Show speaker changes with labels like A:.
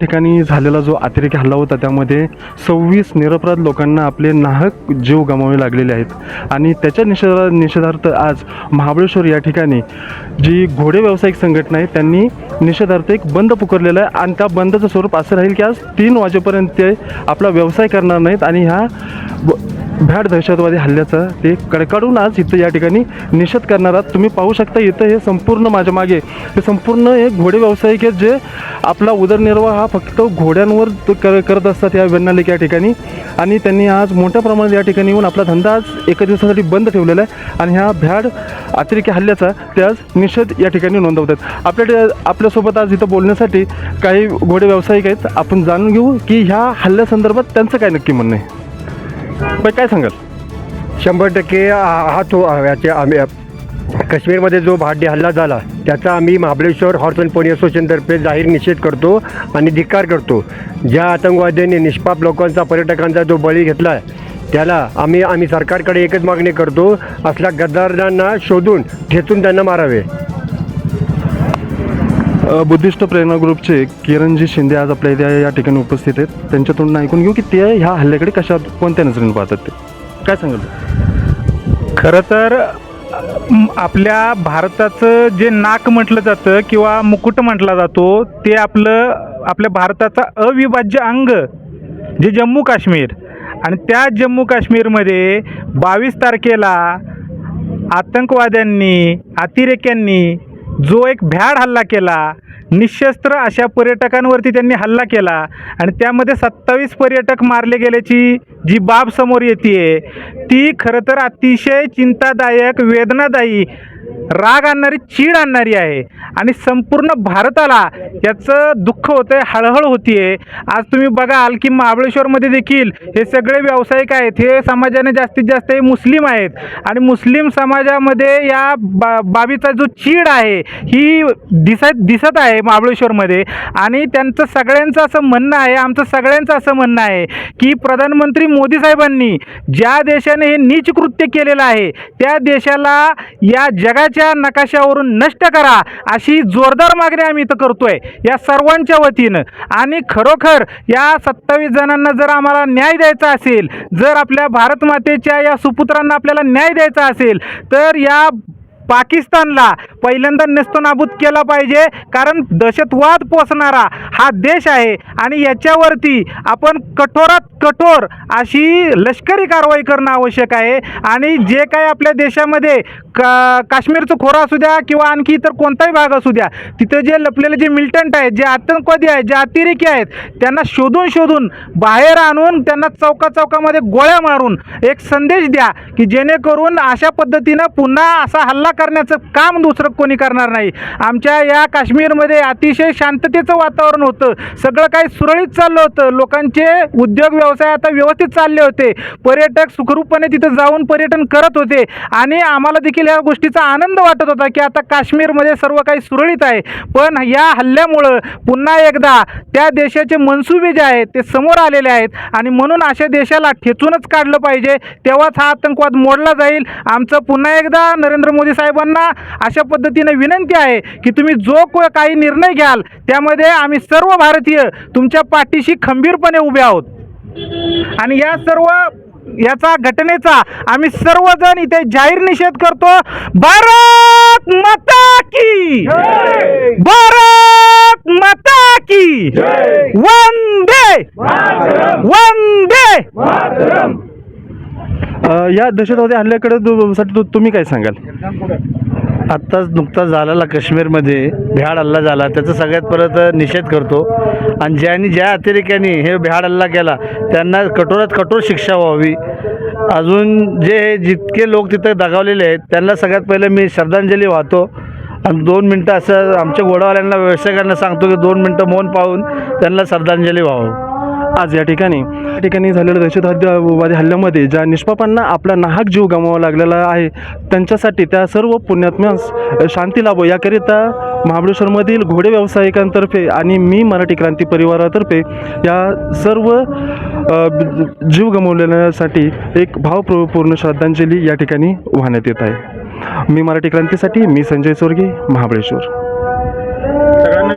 A: ठिकाणी झालेला जो अतिरेकी हल्ला होता त्यामध्ये सव्वीस निरपराध लोकांना आपले नाहक जीव गमावे लागलेले आहेत. आणि त्याच्या निषेधा निषेधार्थ आज महाबळेश्वर या ठिकाणी जी घोडे व्यावसायिक संघटना आहे त्यांनी निषेधार्थ एक बंद पुकारलेला आहे. आणि त्या बंदचं स्वरूप असं राहील की आज तीन वाजेपर्यंत ते आपला व्यवसाय करणार नाहीत आणि ह्या भ्याड दहशतवादी हल्ल्याचा ते कडकडून आज इथं या ठिकाणी निषेध करणार आहात तुम्ही पाहू शकता इथं हे संपूर्ण माझ्या मागे हे संपूर्ण हे घोडे व्यावसायिक आहेत जे आपला उदरनिर्वाह हा फक्त घोड्यांवर कर करत असतात या वेण्णालेक या ठिकाणी. आणि त्यांनी आज मोठ्या प्रमाणात या ठिकाणी येऊन आपला धंदा आज एका दिवसासाठी बंद ठेवलेला आहे. आणि ह्या भ्याड अतिरेकी हल्ल्याचा ते आज निषेध या ठिकाणी नोंदवतात. आपल्या आपल्यासोबत आज इथं बोलण्यासाठी काही घोडे व्यावसायिक आहेत. आपण जाणून घेऊ की ह्या हल्ल्यासंदर्भात त्यांचं काय नक्की म्हणणं आहे. पण काय सांगाल?
B: शंभर टक्के हा तो याचे आम्ही काश्मीरमध्ये जो भाड्य हल्ला झाला त्याचा आम्ही महाबळेश्वर हॉर्स अँड पोनी असोसिएशनतर्फे जाहीर निषेध करतो आणि धिक्कार करतो. ज्या आतंकवाद्यांनी निष्पाप लोकांचा पर्यटकांचा जो बळी घेतला आहे त्याला आम्ही आम्ही सरकारकडे एकच मागणी करतो असल्या गद्दारांना शोधून ठेचून त्यांना मारावे.
A: बुद्धिस्ट प्रेरणा ग्रुपचे किरणजी शिंदे आज आपल्या इथे या ठिकाणी उपस्थित आहेत. त्यांच्यातून ऐकून घेऊ की ते ह्या हल्ल्याकडे कशा कोणत्या नजरेने पाहतात ते? काय सांगाल?
C: खरं तर आपल्या भारताचं जे नाक म्हटलं जातं किंवा मुकुट म्हटला जातो ते आपलं आपल्या भारताचा अविभाज्य अंग जे जम्मू काश्मीर. आणि त्या जम्मू काश्मीरमध्ये बावीस तारखेला आतंकवाद्यांनी अतिरेक्यांनी जो एक भ्याड हल्ला केला निशस्त्र अशा पर्यटकांवरती त्यांनी हल्ला केला आणि त्यामध्ये सत्तावीस पर्यटक मारले गेल्याची जी बाब समोर येते ती खरं तर अतिशय चिंतादायक वेदनादायी राग आणणारी चीड आणणारी आहे. आणि संपूर्ण भारताला याचं दुःख होतं आहे हळहळ होतीये. आज तुम्ही बघाल की महाबळेश्वरमध्ये देखील हे सगळे व्यावसायिक आहेत. हे समाजाने जास्तीत जास्त हे मुस्लिम आहेत. आणि मुस्लिम समाजामध्ये या बा बाबीचा जो चीड आहे ही दिसत दिसत आहे महाबळेश्वरमध्ये. आणि त्यांचं सगळ्यांचं असं म्हणणं आहे आमचं सगळ्यांचं असं म्हणणं आहे की प्रधानमंत्री मोदी साहेबांनी ज्या देशाने हे नीच कृत्य केलेलं आहे त्या देशाला या जगाच्या नकाशावरून नष्ट करा अशी जोरदार मागणी आम्ही इथं करतोय या सर्वांच्या वतीनं. आणि खरोखर या सत्तावीस जणांना जर आम्हाला न्याय द्यायचा असेल जर आपल्या भारत मातेच्या या सुपुत्रांना आपल्याला न्याय द्यायचा असेल तर या पाकिस्तानला पहिल्यांदा नेस्तनाबूत केला पाहिजे कारण दहशतवाद पोचणारा हा देश आहे आणि याच्यावरती आपण कठोरात कठोर अशी लष्करी कारवाई करणं आवश्यक आहे. आणि जे काय आपल्या देशामध्ये का काश्मीरचं खोरं असू द्या किंवा आणखी इतर कोणताही भाग असू द्या तिथं जे लपलेले जे मिलिटंट आहेत जे आतंकवादी आहेत जे अतिरेकी आहेत त्यांना शोधून शोधून बाहेर आणून त्यांना चौका चौकामध्ये गोळ्या मारून एक संदेश द्या की जेणेकरून अशा पद्धतीनं पुन्हा असा हल्ला करण्याचं काम दुसरं कोणी करणार नाही. आमच्या या काश्मीरमध्ये अतिशय शांततेचं वातावरण होतं. सगळं काही सुरळीत चाललं होतं. लोकांचे उद्योग व्यवसाय आता व्यवस्थित चालले होते. पर्यटक सुखरूपपणे तिथं जाऊन पर्यटन करत होते. आणि आम्हाला देखील या गोष्टीचा आनंद वाटत होता की आता काश्मीरमध्ये सर्व काही सुरळीत आहे. पण या हल्ल्यामुळं पुन्हा एकदा त्या देशाचे मनसुबे जे आहेत ते समोर आलेले आहेत. आणि म्हणून अशा देशाला ठेचूनच काढलं पाहिजे. तेव्हाच हा आतंकवाद मोडला जाईल. आमचं पुन्हा एकदा नरेंद्र मोदी साहेबांना अशा पद्धतीने विनंती आहे की तुम्ही जो को काही निर्णय घ्याल त्यामध्ये आम्ही सर्व भारतीय तुमच्या पाठीशी खंबीरपणे उभे आहोत. आणि या सर्व याचा घटनेचा आम्ही सर्वजण इथे जाहीर निषेध करतो. भारत माता की! भारत माता की! वंदे! वंदे!
A: या दहशतवादी हल्ल्याकडे साठी तुम्ही काय सांगाल?
D: आत्ताच नुकताच झालेला काश्मीरमध्ये भ्याड हल्ला झाला. त्याचा सगळ्यात परत निषेध करतो. आणि ज्यांनी ज्या अतिरेक्यांनी हे भ्याड हल्ला केला त्यांना कठोरात कठोर शिक्षा व्हावी. अजून जे जितके लोक तिथं दगावलेले आहेत त्यांना सगळ्यात पहिले मी श्रद्धांजली वाहतो. आणि दोन मिनटं असं आमच्या घोडावाल्यांना व्यावसायिकांना सांगतो की दोन मिनटं मौन पाहून त्यांना श्रद्धांजली व्हावं.
A: आज या ठिकाणी या ठिकाणी झालेल्या दहशतवादी हल्ल्यामध्ये ज्या निष्पापांना आपला नाहक जीव गमावा लागलेला आहे त्यांच्यासाठी त्या सर्व पुण्यात्म्यास शांती लाभो. याकरिता महाबळेश्वरमधील घोडे व्यावसायिकांतर्फे आणि मी मराठी क्रांती परिवारातर्फे या सर्व जीव गमावलेल्यासाठी एक भावपूर्ण श्रद्धांजली या ठिकाणी वाहण्यात येत आहे. मी मराठी क्रांतीसाठी मी संजय चोरगे महाबळेश्वर.